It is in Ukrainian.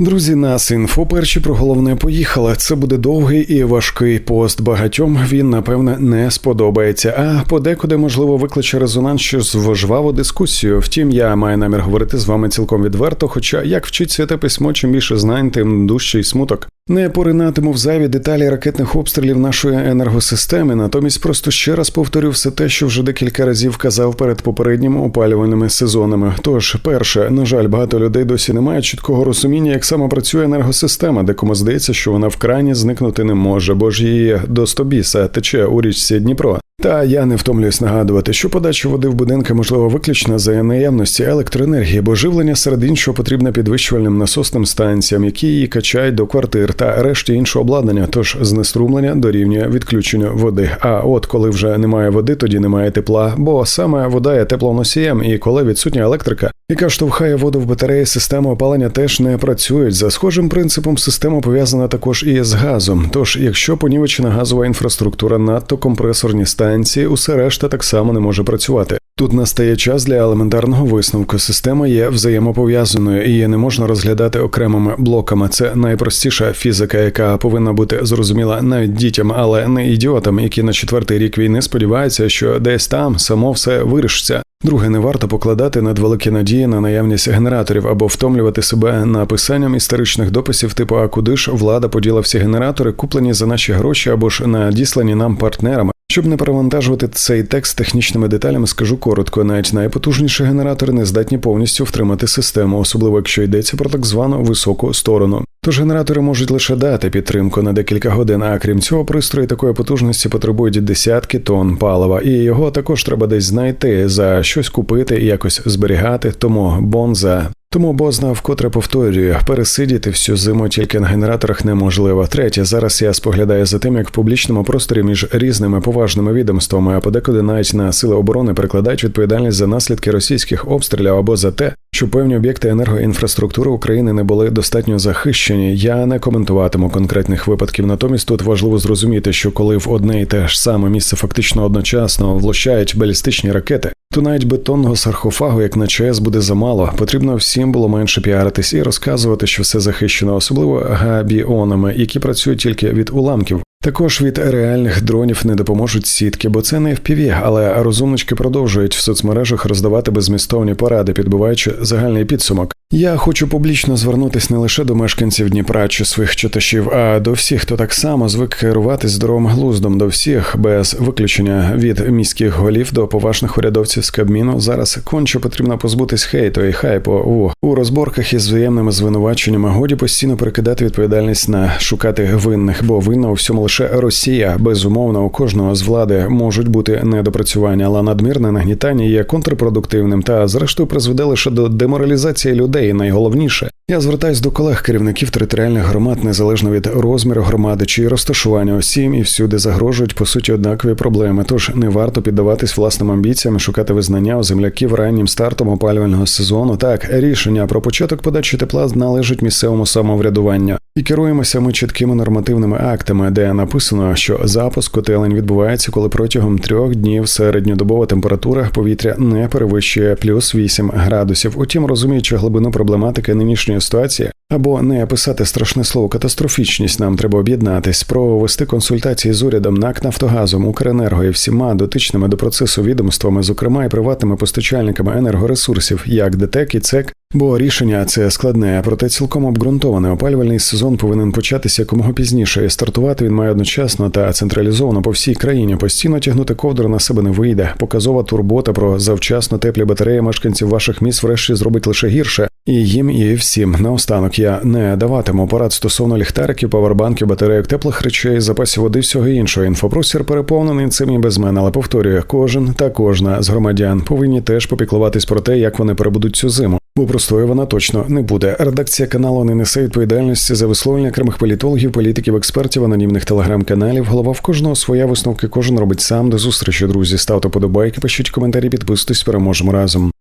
Друзі, нас інфо перші про головне поїхали. Це буде довгий і важкий пост. Багатьом він напевне не сподобається. А подекуди можливо викличе резонанс, що звожваву дискусію. Втім, я маю намір говорити з вами цілком відверто. Хоча як вчить святе письмо, чим більше знань, тим дужчий смуток. Не поринатиму в зайві деталі ракетних обстрілів нашої енергосистеми, натомість просто ще раз повторю все те, що вже декілька разів казав перед попередніми опалювальними сезонами. Тож, перше, на жаль, багато людей досі не мають чіткого розуміння, як саме працює енергосистема, де кому здається, що вона в крані зникнути не може, бо ж її до стобіса тече у річці Дніпро. Та я не втомлююсь нагадувати, що подача води в будинки можливо виключно за наявності електроенергії, бо живлення серед іншого потрібне підвищувальним насосним станціям, які її качають до квартир та решті іншого обладнання. Тож знеструмлення дорівнює відключенню води. А от коли вже немає води, тоді немає тепла, бо саме вода є теплоносієм, і коли відсутня електрика, яка штовхає воду в батареї, системи опалення теж не працюють. За схожим принципом система пов'язана також і з газом. Тож, якщо понівечена газова інфраструктура, надто компресорні станції, усе решта так само не може працювати. Тут настає час для елементарного висновку. Система є взаємопов'язаною і її не можна розглядати окремими блоками. Це найпростіша фізика, яка повинна бути зрозуміла навіть дітям, але не ідіотам, які на четвертий рік війни сподіваються, що десь там само все вирішиться. Друге, не варто покладати надвеликі надії на наявність генераторів або втомлювати себе написанням історичних дописів, типу а куди ж влада поділа всі генератори, куплені за наші гроші або ж надіслані нам партнерами. Щоб не перевантажувати цей текст технічними деталями, скажу коротко, навіть найпотужніші генератори не здатні повністю втримати систему, особливо якщо йдеться про так звану високу сторону. Тож генератори можуть лише дати підтримку на декілька годин, а крім цього, пристрої такої потужності потребують десятки тонн палива, і його також треба десь знайти, за щось купити і якось зберігати. Тому бонза тому Бозна вкотре повторює, пересидіти всю зиму тільки на генераторах неможливо. Третє, зараз я споглядаю за тим, як в публічному просторі між різними поважними відомствами, а подекуди навіть на сили оборони прикладають відповідальність за наслідки російських обстрілів або за те, що певні об'єкти енергоінфраструктури України не були достатньо захищені. Я не коментуватиму конкретних випадків. Натомість тут важливо зрозуміти, що коли в одне і те ж саме місце фактично одночасно влучають балістичні ракети, то навіть бетонного саркофагу, як на ЧАЕС, буде замало. Потрібно всім було менше піаритись і розказувати, що все захищено, особливо габіонами, які працюють тільки від уламків. Також від реальних дронів не допоможуть сітки, бо це не FPV, але розумнички продовжують в соцмережах роздавати безмістовні поради, підбиваючи загальний підсумок. Я хочу публічно звернутися не лише до мешканців Дніпра чи своїх читачів, а до всіх, хто так само звик керуватись здоровим глуздом, до всіх без виключення від міських голів до поважних урядовців з Кабміну. Зараз конче потрібно позбутись хейту і хайпу у, у розборках із взаємними звинуваченнями. Годі постійно перекидати відповідальність на шукати винних, бо винна у всьому лише Росія. Безумовно, у кожного з влади можуть бути недопрацювання, але надмірне нагнітання є контрпродуктивним та, зрештою, призведе лише до деморалізації людей. Найголовніше, я звертаюсь до колег керівників територіальних громад незалежно від розміру громади чи розташування осім і всюди загрожують по суті однакові проблеми. Тож не варто піддаватись власним амбіціям, шукати визнання у земляків раннім стартом опалювального сезону. Так, рішення про початок подачі тепла належить місцевому самоврядуванню. І керуємося ми чіткими нормативними актами, де написано, що запуск котелень відбувається, коли протягом трьох днів середньодобова температура повітря не перевищує плюс 8 градусів. Утім, розуміючи глибину проблематики нинішньої ситуації, або не писати страшне слово катастрофічність, нам треба об'єднатись, провести консультації з урядом НАК Нафтогазом, Укренерго і всіма дотичними до процесу відомствами, зокрема і приватними постачальниками енергоресурсів, як ДТЕК і ЦЕК. Бо рішення це складне, проте цілком обґрунтоване. Опалювальний сезон повинен початися якомога пізніше. і Стартувати він має одночасно та централізовано по всій країні. Постійно тягнути ковдру на себе не вийде. Показова турбота про завчасно теплі батареї мешканців ваших міст врешті зробить лише гірше. І їм, і всім. Наостанок я не даватиму порад стосовно ліхтариків, павербанків, батарейок, теплих речей, запасів води, всього іншого. Інфопростір переповнений цим і без мене, але повторюю, кожен та кожна з громадян повинні теж попіклуватись про те, як вони перебудуть цю зиму. Бо простою вона точно не буде. Редакція каналу не несе відповідальності за висловлення окремих політологів, політиків, експертів, анонімних телеграм-каналів. Голова в кожного своя висновки. Кожен робить сам до зустрічі. Друзі, ставте подобайки, пишіть коментарі, підписуйтесь, переможемо разом.